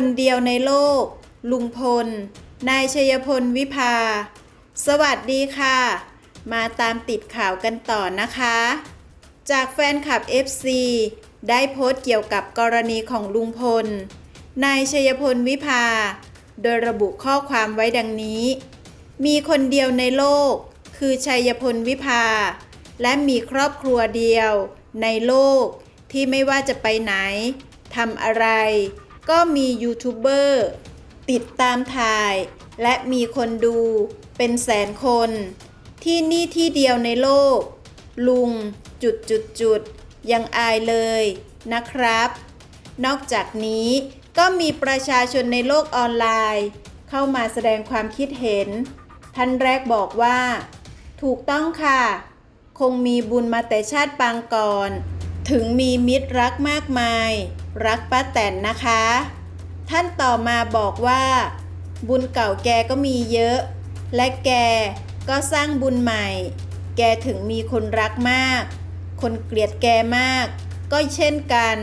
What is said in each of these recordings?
คนเดียวในโลก ลุงพล นายชัยพลวิภา สวัสดีค่ะ มาตามติดข่าวกันต่อนะคะ จากแฟนคลับ FC ได้โพสต์เกี่ยวกับกรณีของลุงพล นายชัยพลวิภา โดยระบุข้อความไว้ดังนี้ มีคนเดียวในโลก คือชัยพลวิภา และมีครอบครัวเดียวในโลกที่ไม่ว่าจะไปไหนทำอะไร ก็มียูทูบเบอร์ติดตามถ่าย และมีคนดูเป็นแสนคน ที่นี่ที่เดียวในโลก ลุงจุดจุดจุดยังอายเลยนะครับ นอกจากนี้ก็มีประชาชนในโลกออนไลน์ เข้ามาแสดงความคิดเห็น ท่านแรกบอกว่า ถูกต้องค่ะ คงมีบุญมาแต่ชาติปางก่อน ถึงมีมิตรรักมากมาย รักป้าแตนนะคะ ท่านต่อมาบอกว่า บุญเก่าแกก็มีเยอะ และแกก็สร้างบุญใหม่ แกถึงมีคนรักมาก คนเกลียดแกมาก ก็เช่นกัน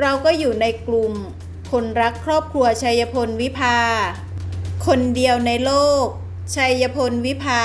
เราก็อยู่ในกลุ่ม คนรักครอบครัวชัยพลวิภา คนเดียวในโลก ชัยพลวิภา